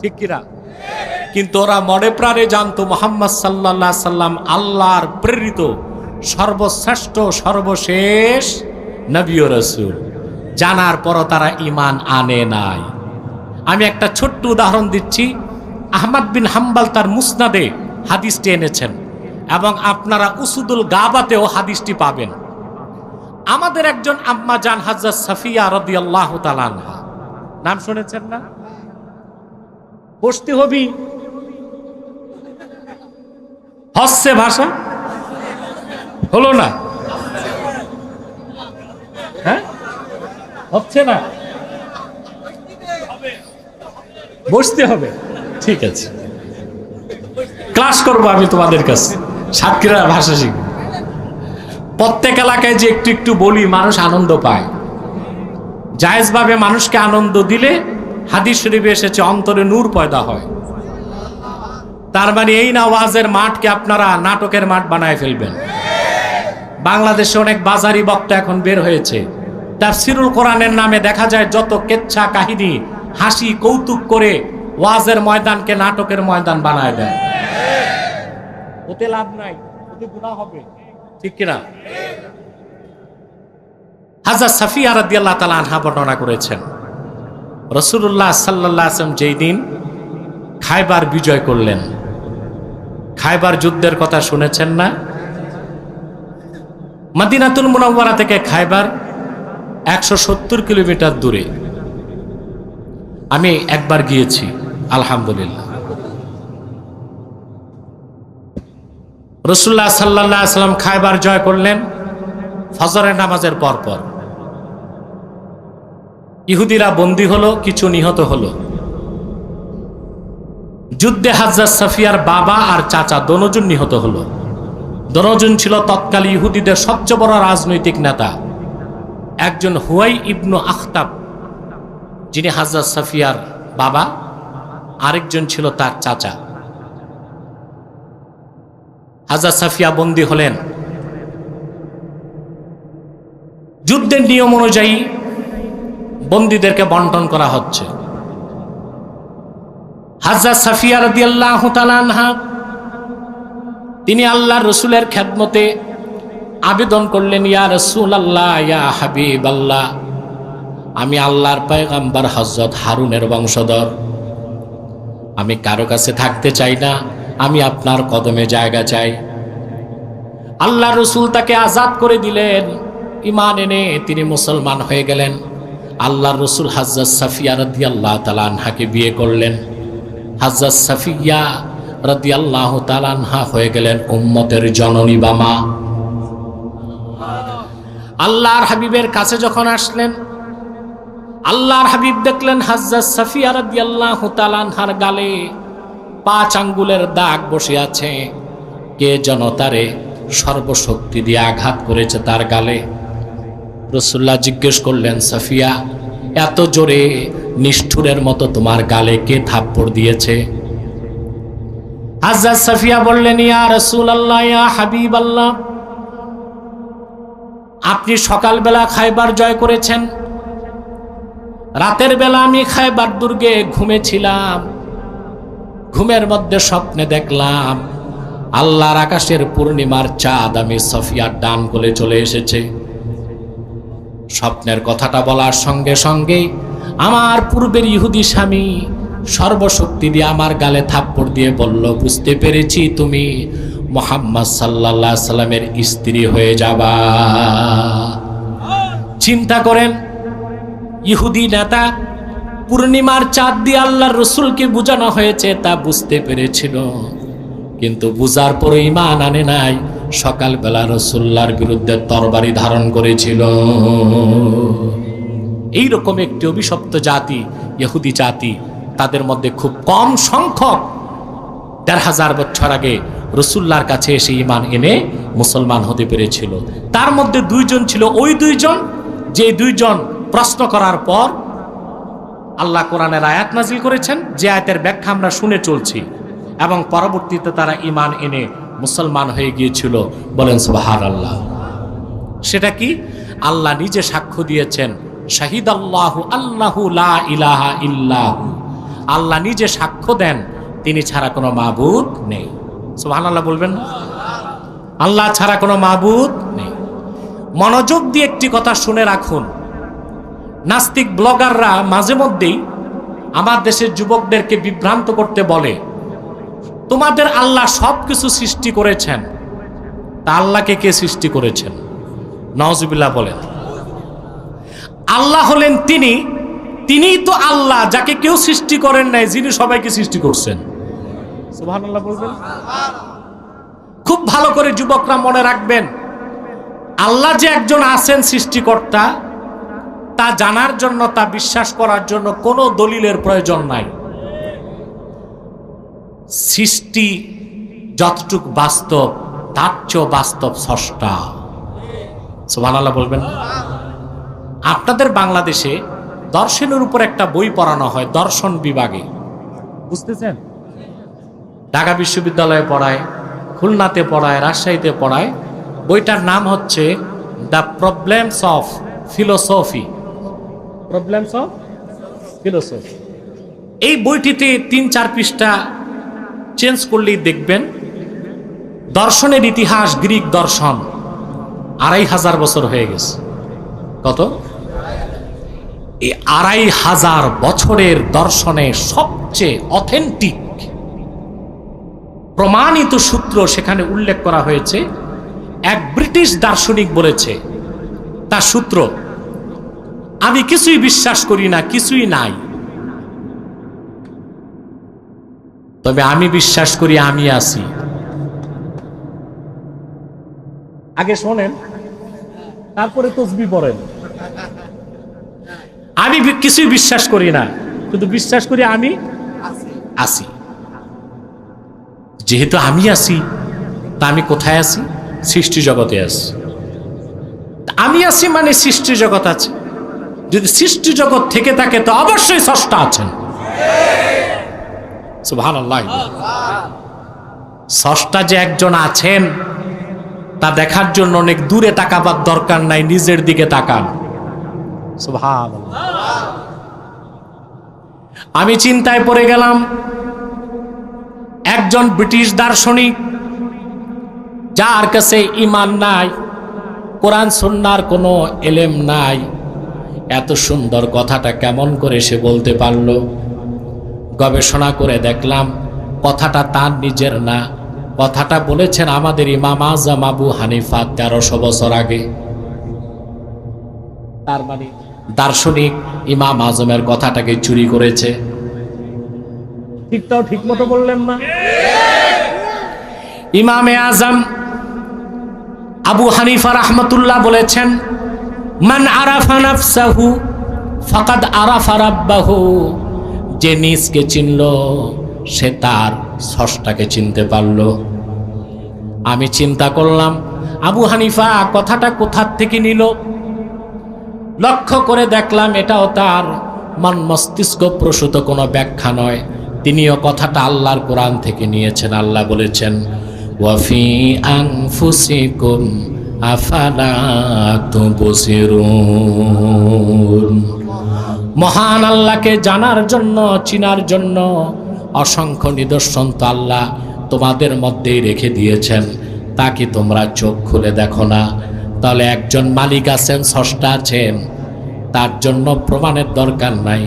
ঠিক কিনা? কিন্তু ওরা মনে প্রাণে জানতো মোহাম্মদ সাল্লাহ সাল্লাম আল্লাহর প্রেরিত সর্বশ্রেষ্ঠ, সর্বশেষ নবী রসুল। জানার পরও তারা ইমান আনে নাই। আমি একটা ছোট্ট উদাহরণ দিচ্ছি। আহমদ বিন হাম্বাল তার মুসনাদে হাদিসটি এনেছেন এবং আপনারা উসুদুল গাবাতেও হাদিসটি পাবেন। আমাদের একজন আম্মা জান হাজার সাফিয়া রদি আল্লাহ তালানহা নাম শুনেছেন না? বসতে হবি। হচ্ছে ভাষা? হলো না? হ্যাঁ? হচ্ছে না? বসতে হবে। ঠিক আছে। ক্লাস করব আমি তোমাদের কাছে। সাতক্ষীরা ভাষা শিখব। প্রত্যেক এলাকায় যে একটু একটু বলি, মানুষ আনন্দ পায়। জায়েজভাবে মানুষকে আনন্দ দিলে হাদিস শরীফে এসেছে, অন্তরে নূর পয়দা হয়। তার মানে এই না ওয়াজের মাঠকে আপনারা নাটকের মাঠ বানায় ফেলবেন। বাংলাদেশে অনেক বাজারি বক্তা এখন বের হয়েছে। তার তাফসিরুল কোরআনের নামে দেখা যায়, যত কেচ্ছা কাহিনী, হাসি, কৌতুক করে ওয়াজের ময়দানকে নাটকের ময়দান বানায় দেয়। ওতে লাভ নাই, ওতে গুণা হবে। ঠিক কিনা? হাজার সাফিয়া রাদিয়াল্লাহ তাআলা আনহা বর্ণনা করেছেন। রসুল্লাহ সাল্লাহ আসলাম যেই দিন খাইবার বিজয় করলেন। খাইবার যুদ্ধের কথা শুনেছেন না? মাদিনাতুল মুনাওয়ারা থেকে খাইবার একশো সত্তর কিলোমিটার দূরে। আমি একবার গিয়েছি, আলহামদুলিল্লাহ। রসুল্লাহ সাল্লাহ আসলাম খাইবার জয় করলেন ফজরের নামাজের পরপর। ইহুদিরা বন্দী হলো, কিছু নিহত হলো। যুদ্ধে হাজার সাফিয়ার বাবা আর চাচা দনজন নিহত হলো। দনজন ছিল তৎকালীন ইহুদিদের সবচেয়ে বড় রাজনৈতিক নেতা। একজন হুয়াই ইবনু আখতাব, যিনি হাজার সাফিয়ার বাবা। আরেকজন ছিল তার চাচা। হাজার সাফিয়া বন্দী হলেন। যুদ্ধের নিয়ম অনুযায়ী বন্দীদেরকে বন্টন করা হচ্ছে। হাজার সাফিয়া রদি আল্লাহ তিনি আল্লাহ রসুলের খেদমতে আবেদন করলেন, ইয়া রসুল আল্লাহ ইয়া হাবিব আল্লাহ আমি আল্লাহর পায়গাম্বার হজরত হারুনের বংশধর। আমি কারও কাছে থাকতে চাই না, আমি আপনার কদমে জায়গা চাই। আল্লাহ রসুল তাকে আজাদ করে দিলেন। ইমান এনে তিনি মুসলমান হয়ে গেলেন। আল্লাহ রসুল হাজ্জাজ সাফিয়া রদি আল্লাহ তালানহাকে বিয়ে করলেন। হাজ্জাজ সাফিয়া রদি আল্লাহ তালানহা হয়ে গেলেন উম্মতের জননী বামা আল্লাহর হাবিবের কাছে যখন আসলেন, আল্লাহর হাবিব দেখলেন হাজ্জাজ সাফিয়া রদি আল্লাহ তালানহার গালে পাঁচ আঙ্গুলের দাগ বসে আছে। কে জনতারে সর্বশক্তি দিয়ে আঘাত করেছে তার গালে। রসুল্লাহ জিজ্ঞেস করলেন, সাফিয়া, এত জোরে নিষ্ঠুরের মতো তোমার গালে কে থাপ্পড় দিয়েছে? হাজার সাফিয়া বললেন, ইয়া রসুল আল্লাহ ইয়া হাবিব আল্লাহ আপনি সকালবেলা খাইবার জয় করেছেন। রাতের বেলা আমি খাইবার দুর্গে ঘুমেছিলাম। ঘুমের মধ্যে স্বপ্নে দেখলাম, আল্লাহর আকাশের পূর্ণিমার চাঁদ আমি সফিয়ার ডান কোলে চলে এসেছে। স্বপ্নের কথাটা বলার সঙ্গে সঙ্গে আমার পূর্বের ইহুদি স্বামী সর্বশক্তি দিয়ে আমার গালে থাপ্পড় দিয়ে বলল, বুঝতে পেরেছি তুমি মোহাম্মদ সাল্লাহ সাল্লামের স্ত্রী হয়ে যাবা। চিন্তা করেন, ইহুদি নেতা পূর্ণিমার চাঁদ দিয়ে আল্লাহ রসুলকে বোঝানো হয়েছে, তা বুঝতে পেরেছিল। কিন্তু বুঝার পরে ইমান আনে নাই। সকালবেলা রসুল্লার বিরুদ্ধে তরবারি ধারণ করেছিল। এই রকম একটি অভিশপ্ত জাতি, ইহুদি জাতি, তাদের মধ্যে খুব কম সংখ্যক দেড় হাজার বছর আগে রসুল্লার কাছে এসে ইমান এনে মুসলমান হতে পেরেছিল। তার মধ্যে দুইজন ছিল ওই দুইজন, যে দুইজন প্রশ্ন করার পর আল্লাহ কোরআনের আয়াত নাজিল করেছেন, যে আয়াতের ব্যাখ্যা আমরা শুনে চলছি এবং পরবর্তীতে তারা ইমান এনে মুসলমান হয়ে গিয়েছিল, বলেন সুবাহার আল্লাহ সেটা কি? আল্লাহ নিজে সাক্ষ্য দিয়েছেন শাহিদ আল্লাহ আল্লাহু লা ইলাহা ইল্লাহু আল্লাহ নিজে সাক্ষ্য দেন, তিনি ছাড়া কোনো মাবুদ নেই। সুবহান আল্লাহ বলবেন না? আল্লাহ ছাড়া কোনো মাবুদ নেই। মনোযোগ দিয়ে একটি কথা শুনে রাখুন। নাস্তিক ব্লগাররা মাঝে মধ্যেই আমার দেশের যুবকদেরকে বিভ্রান্ত করতে বলে তোমাদের আল্লাহ সব কিছু সৃষ্টি করেছেন। তা আল্লাহকে কে সৃষ্টি করেছেন? নওয়াজুবিল্লাহ বলেন। আল্লাহ হলেন তিনি, তিনিই তো আল্লাহ, যাকে কেউ সৃষ্টি করেন নাই, যিনি সবাইকে সৃষ্টি করছেন। খুব ভালো করে যুবকরা মনে রাখবেন, আল্লাহ যে একজন আছেন সৃষ্টিকর্তা, তা জানার জন্য, তা বিশ্বাস করার জন্য কোনো দলিলের প্রয়োজন নাই। সৃষ্টি যতটুক বাস্তব, তার চেয়েও বাস্তব স্রষ্টা। সুবহানাল্লাহ বলবেন। আপনাদের বাংলাদেশে দর্শনের উপর একটা বই পড়ানো হয়, দর্শন বিভাগে। বুঝতেছেন? ঢাকা বিশ্ববিদ্যালয়ে পড়ায়, খুলনাতে পড়ায়, রাজশাহীতে পড়ায়। বইটার নাম হচ্ছে the problems of philosophy. Problems of philosophy. এই বইটিতে তিন চার পৃষ্ঠা চেঞ্জ করলেই দেখবেন দর্শনের ইতিহাস গ্রিক দর্শন আড়াই হাজার বছর হয়ে গেছে। কত? এই আড়াই হাজার বছরের দর্শনে সবচেয়ে অথেন্টিক প্রমাণিত সূত্র সেখানে উল্লেখ করা হয়েছে। এক ব্রিটিশ দার্শনিক বলেছে, তার সূত্র, আমি কিছুই বিশ্বাস করি না, কিছুই নাই। তবে আমি বিশ্বাস করি আমি আছি। আগে শোনেন তারপরে তসবি পড়েন। আমি কিছুই বিশ্বাস করি না। কিন্তু বিশ্বাস করি আমি আছি। যেহেতু আমি আছি তা আমি কোথায় আছি? সৃষ্টি জগতে আছি। আমি আছি মানে সৃষ্টি জগৎ আছে। যদি সৃষ্টি জগৎ থেকে থাকে তো অবশ্যই স্রষ্টা আছেন। স্রষ্টা যে একজন আছেন, তা দেখার জন্য অনেক দূরে তাকাবার দরকার নাই, নিজের দিকে তাকান। আমি চিন্তায় পড়ে গেলাম, একজন ব্রিটিশ দার্শনিক, যার কাছে ইমান নাই, কোরআন সন্ন্যার কোনো এলেম নাই, এত সুন্দর কথাটা কেমন করে সে বলতে পারল? গবেষণা করে দেখলাম কথাটা তার নিজের না। কথাটা বলেছেন আমাদের ইমাম আজম আবু হানিফা তেরোশো বছর আগে। তার মানে দার্শনিক ইমাম আজমের কথাটাকে চুরি করেছে। ঠিকটাও ঠিক মতো বললেন না? ইমামে আজম আবু হানিফা রহমতুল্লাহ বলেছেন মান আরাফা নাফসাহু ফাকাদ আরাফা রাব্বাহু। যে নিজকে চিনল, সে তার স্রষ্টাকে চিনতে পারল। আমি চিন্তা করলাম, আবু হানিফা কথাটা কোথার থেকে নিল? লক্ষ্য করে দেখলাম এটাও তার মন মস্তিষ্ক প্রসূত কোনো ব্যাখ্যা নয়। তিনিও কথাটা আল্লাহর কোরআন থেকে নিয়েছেন। আল্লাহ বলেছেন ওয়াফি আনফুসিকুম আফালা তুবসিরুন? মহান আল্লাহকে জানার জন্য, চিনার জন্য অসংখ্য নিদর্শন তো আল্লাহ তোমাদের মধ্যেই রেখে দিয়েছেন। তা কি তোমরা চোখ খুলে দেখো না? তাহলে একজন মালিক আছেন, স্রষ্টা আছেন। তার জন্য প্রমাণের দরকার নাই।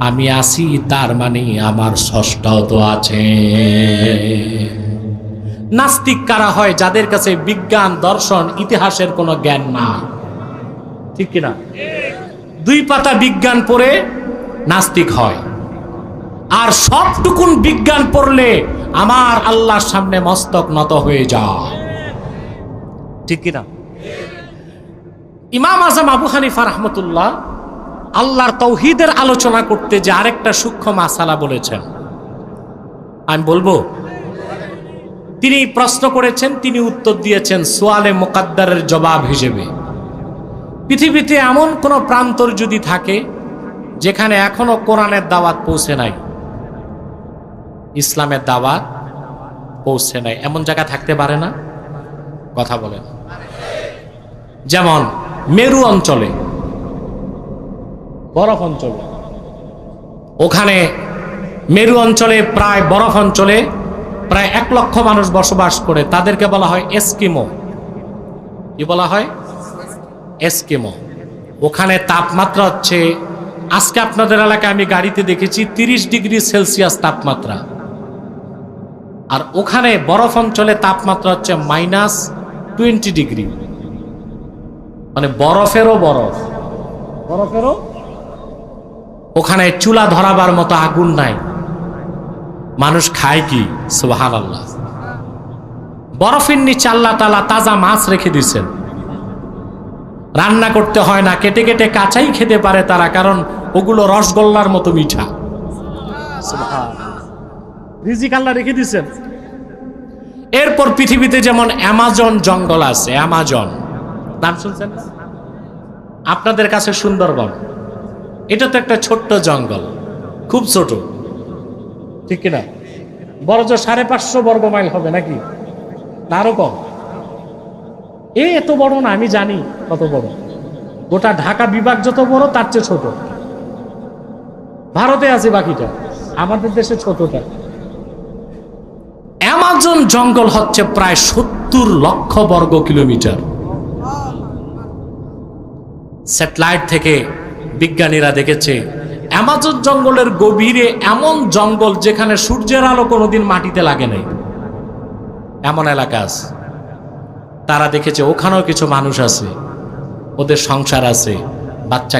আমি আসি তার মানে আমার স্রষ্টাও তো আছে নাস্তিক কারা হয় যাদের কাছে বিজ্ঞান, দর্শন, ইতিহাসের কোনো জ্ঞান না? ঠিক কিনা? দুই পাতা বিজ্ঞান পড়ে নাস্তিক হয়। আর সবটুকুন বিজ্ঞান পড়লে আমার আল্লাহর সামনে মস্তক নত হয়ে যায়। ঠিক কিনা? ইমাম আজম আবু হানিফা রহমতুল্লাহ আল্লাহর তৌহিদের আলোচনা করতে যে আরেকটা সূক্ষ্ম মাসালা বলেছেন। আমি বলব, তিনি প্রশ্ন করেছেন, তিনি উত্তর দিয়েছেন, সোয়ালে মোকাদ্দারের জবাব হিসেবে। পৃথিবীতে এমন কোনো প্রান্তর যদি থাকে, যেখানে এখনও কোরআনের দাওয়াত পৌঁছে নাই, ইসলামের দাওয়াত পৌঁছে নাই, এমন জায়গা থাকতে পারে না? কথা বলেন। যেমন মেরু অঞ্চলে, বরফ অঞ্চলে, ওখানে মেরু অঞ্চলে প্রায় বরফ অঞ্চলে প্রায় এক লক্ষ মানুষ বসবাস করে, তাদেরকে বলা হয় এস্কিমো। কি বলা হয়? এস্কিমো। ওখানে তাপমাত্রা হচ্ছে আজকে আপনাদের এলাকায় আমি গাড়িতে দেখেছি তিরিশ ডিগ্রি সেলসিয়াস তাপমাত্রা। আর ওখানে বরফ অঞ্চলে তাপমাত্রা হচ্ছে মাইনাস টোয়েন্টি ডিগ্রি। মানে বরফেরও বরফ। বরফেরও? ওখানে চুলা ধরাবার মতো আগুন নাই। মানুষ খায় কি? সুবাহান আল্লাহ বরফের নিচে আল্লাহ তালা তাজা মাছ রেখে দিয়েছেন। রান্না করতে হয় না কেটে কেটে কাঁচাই খেতে পারে তারা কারণ ওগুলো রসগোল্লার মতো মিঠা। রিজিক আল্লাহ রেখে দিয়েছেন। এরপর পৃথিবীতে যেমন অ্যামাজন জঙ্গল আছে অ্যামাজন। নাম শুনছেন? আপনাদের কাছে সুন্দরবন। এটা তো একটা ছোট্ট জঙ্গল খুব ছোট। ঠিক কিনা? বড় জোর সাড়ে পাঁচশো বর্গ মাইল হবে নাকি? আরও কম। এ এত বড় না, আমি জানি কত বড়। গোটা ঢাকা বিভাগ যত বড়, তার চেয়ে ছোট। ভারতে আছে বাকিটা, আমাদের দেশে ছোটটা। অ্যামাজন জঙ্গল হচ্ছে প্রায় সত্তর লক্ষ বর্গ কিলোমিটার। স্যাটেলাইট থেকে বিজ্ঞানীরা দেখেছে অ্যামাজন জঙ্গলের গভীরে এমন জঙ্গল যেখানে সূর্যের আলো কোনোদিন মাটিতে লাগে নাই। এমন এলাকা আছে। তারা দেখেছে ওখানেও কিছু মানুষ আছে ওদের সংসার আছে বাচ্চা